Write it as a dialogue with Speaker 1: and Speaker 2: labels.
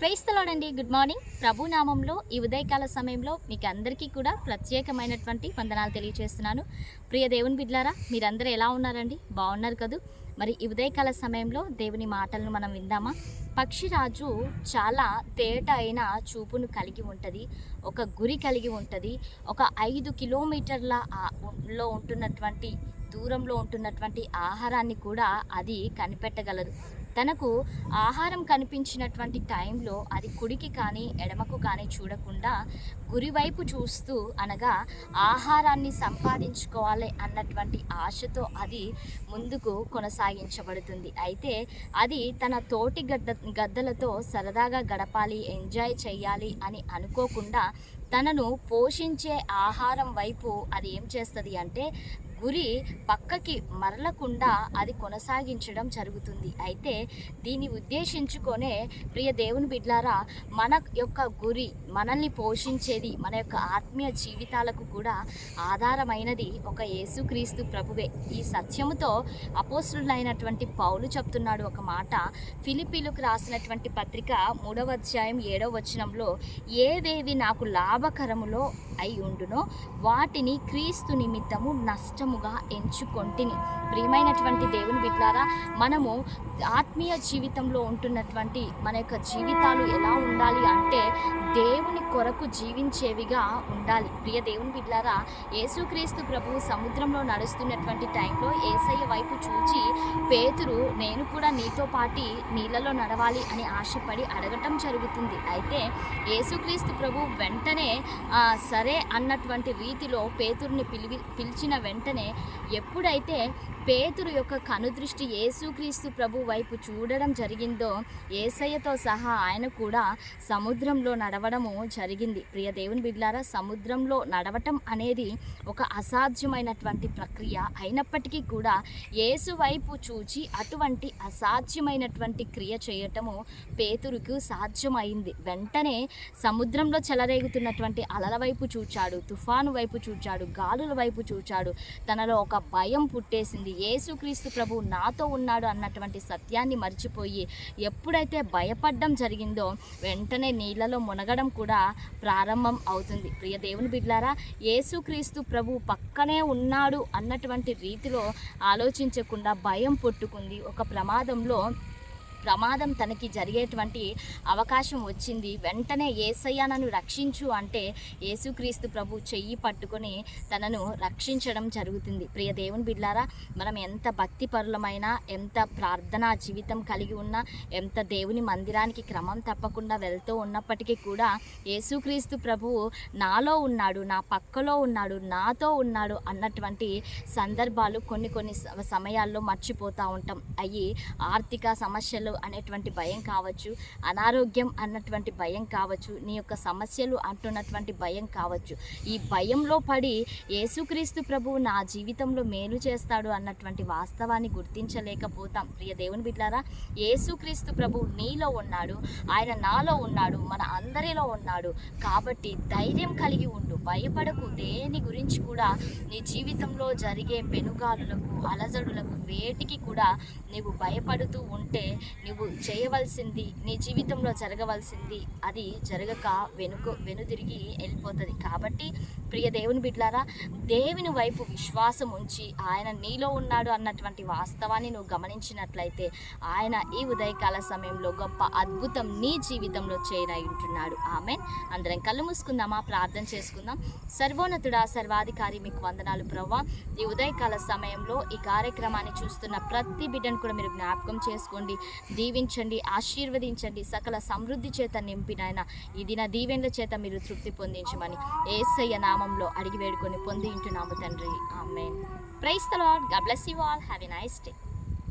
Speaker 1: ప్రైస్తలోడండి good morning. ప్రభు నామంలో ఈ ఉదయకాల సమయంలో మీకు అందరికీ కూడా ప్రత్యేకమైనటువంటి వందనాలు తెలియజేస్తున్నాను ప్రియ దేవుని బిడ్లారా మీరందరూ ఎలా ఉన్నారండి? బాగున్నారు కదూ? మరి ఈ ఉదయకాల సమయంలో దేవుని మాటలను మనం విందామా? పక్షిరాజు చాలా తేట అయిన చూపును కలిగి ఉంటుంది ఒక గురి కలిగి ఉంటుంది ఒక ఐదు కిలోమీటర్ల లో ఉంటున్నటువంటి దూరంలో ఉంటున్నటువంటి ఆహారాన్ని కూడా అది కనిపెట్టగలదు. తనకు ఆహారం కనిపించినటువంటి టైంలో అది కుడికి కానీ ఎడమకు కానీ చూడకుండా గురివైపు చూస్తూ అనగా ఆహారాన్ని సంపాదించుకోవాలి అన్నటువంటి ఆశతో అది ముందుకు కొనసాగించబడుతుంది. అయితే అది తన తోటి గడ్డ గద్దలతో సరదాగా గడపాలి ఎంజాయ్ చేయాలి అని అనుకోకుండా తనను పోషించే ఆహారం వైపు అది ఏం చేస్తుంది అంటే గురి పక్కకి మరలకుండా అది కొనసాగించడం జరుగుతుంది. అయితే దీన్ని ఉద్దేశించుకొనే ప్రియ దేవుని బిడ్లారా మన యొక్క గురి మనల్ని పోషించేది మన యొక్క ఆత్మీయ జీవితాలకు కూడా ఆధారమైనది ఒక యేసుక్రీస్తు ప్రభువే. ఈ సత్యముతో అపోస్తులైనటువంటి పౌలు చెప్తున్నాడు ఒక మాట. ఫిలిపీలకు రాసినటువంటి పత్రిక మూడవ అధ్యాయం ఏడవ వచనంలో ఏవేవి నాకు లాభకరములో అయి ఉండునో వాటిని క్రీస్తు నిమిత్తము నష్టం నష్టముగా ఎంచుకొంటిని. ప్రియమైనటువంటి దేవుని బిడ్లారా మనము ఆత్మీయ జీవితంలో ఉంటున్నటువంటి మన యొక్క జీవితాలు ఎలా ఉండాలి అంటే దేవుని కొరకు జీవించేవిగా ఉండాలి. ప్రియ దేవుని బిడ్లారా యేసుక్రీస్తు ప్రభు సముద్రంలో నడుస్తున్నటువంటి టైంలో ఏసయ్య వైపు చూచి పేతురు నేను కూడా నీతో పాటి నీళ్ళలో నడవాలి అని ఆశపడి అడగటం జరుగుతుంది. అయితే యేసుక్రీస్తు ప్రభు వెంటనే సరే అన్నటువంటి రీతిలో పేతురుని పిలివి పిలిచిన వెంటనే ఎప్పుడైతే పేతురు యొక్క కనుదృష్టి యేసుక్రీస్తు ప్రభు వైపు చూడడం జరిగిందో ఏసయ్యతో సహా ఆయన కూడా సముద్రంలో నడవడము జరిగింది. ప్రియ దేవుని బిడ్లారా సముద్రంలో నడవటం అనేది ఒక అసాధ్యమైనటువంటి ప్రక్రియ. అయినప్పటికీ కూడా యేసు వైపు చూచి అటువంటి అసాధ్యమైనటువంటి క్రియ చేయటము పేతురుకు సాధ్యమైంది. వెంటనే సముద్రంలో చెలరేగుతున్నటువంటి అలల వైపు చూచాడు తుఫాను వైపు చూచాడు గాలుల వైపు చూచాడు. తనలో ఒక భయం పుట్టేసింది. యేసుక్రీస్తు ప్రభు నాతో ఉన్నాడు అన్నటువంటి సత్యాన్ని మర్చిపోయి ఎప్పుడైతే భయపడడం జరిగిందో వెంటనే నీళ్ళలో మునగడం కూడా ప్రారంభం అవుతుంది. ప్రియ దేవుని బిడ్లారా యేసుక్రీస్తు ప్రభు పక్కనే ఉన్నాడు అన్నటువంటి రీతిలో ఆలోచించకుండా భయం పుట్టుకుంది. ఒక ప్రమాదంలో ప్రమాదం తనకి జరిగేటువంటి అవకాశం వచ్చింది. వెంటనే ఏసయ్య నన్ను రక్షించు అంటే యేసుక్రీస్తు ప్రభు చెయ్యి పట్టుకొని తనను రక్షించడం జరుగుతుంది. ప్రియ దేవుని బిడ్లారా మనం ఎంత భక్తి పరులమైనా ఎంత ప్రార్థనా జీవితం కలిగి ఉన్నా ఎంత దేవుని మందిరానికి క్రమం తప్పకుండా వెళ్తూ ఉన్నప్పటికీ కూడా యేసుక్రీస్తు ప్రభువు నాలో ఉన్నాడు నా పక్కలో ఉన్నాడు నాతో ఉన్నాడు అన్నటువంటి సందర్భాలు కొన్ని కొన్ని స- సమయాల్లో మర్చిపోతూ ఉంటాం. అవి ఆర్థిక సమస్యలు అనేటువంటి భయం కావచ్చు అనారోగ్యం అన్నటువంటి భయం కావచ్చు నీ యొక్క సమస్యలు అంటున్నటువంటి భయం కావచ్చు. ఈ భయంలో పడి యేసుక్రీస్తు ప్రభువు నా జీవితంలో మేలు చేస్తాడు అన్నటువంటి వాస్తవాన్ని గుర్తించలేకపోతాం. ప్రియ దేవుని బిడ్డారా యేసుక్రీస్తు ప్రభువు నీలో ఉన్నాడు ఆయన నాలో ఉన్నాడు మన అందరిలో ఉన్నాడు. కాబట్టి ధైర్యం కలిగి ఉండు భయపడకు. దేని గురించి కూడా నీ జీవితంలో జరిగే పెనుగాలులకు అలజడులకు వేటికి కూడా నీవు భయపడుతూ ఉంటే నువ్వు చేయవలసింది నీ జీవితంలో జరగవలసింది అది జరగక వెనుక వెనుదిరిగి వెళ్ళిపోతుంది. కాబట్టి ప్రియ దేవుని బిడ్లారా దేవుని వైపు విశ్వాసం ఉంచి ఆయన నీలో ఉన్నాడు అన్నటువంటి వాస్తవాన్ని నువ్వు గమనించినట్లయితే ఆయన ఈ ఉదయకాల సమయంలో గొప్ప అద్భుతం నీ జీవితంలో చేయనై ఉంటున్నాడు. ఆమె అందరం కళ్ళు మూసుకుందామా? ప్రార్థన చేసుకుందాం. సర్వోన్నతుడా సర్వాధికారి మీకు వందనాలు ప్రవ్వా. ఈ ఉదయకాల సమయంలో ఈ కార్యక్రమాన్ని చూస్తున్న ప్రతి బిడ్డను కూడా మీరు జ్ఞాపకం చేసుకోండి. దీవించండి ఆశీర్వదించండి సకల సమృద్ధి చేత నింపినాయన ఈ దిన దీవెన్ల చేత మీరు తృప్తి పొందించమని ఏసయ్య నామంలో అడిగి వేడుకొని పొంది తండ్రి. ఆమె praise the Lord God bless you all have a nice day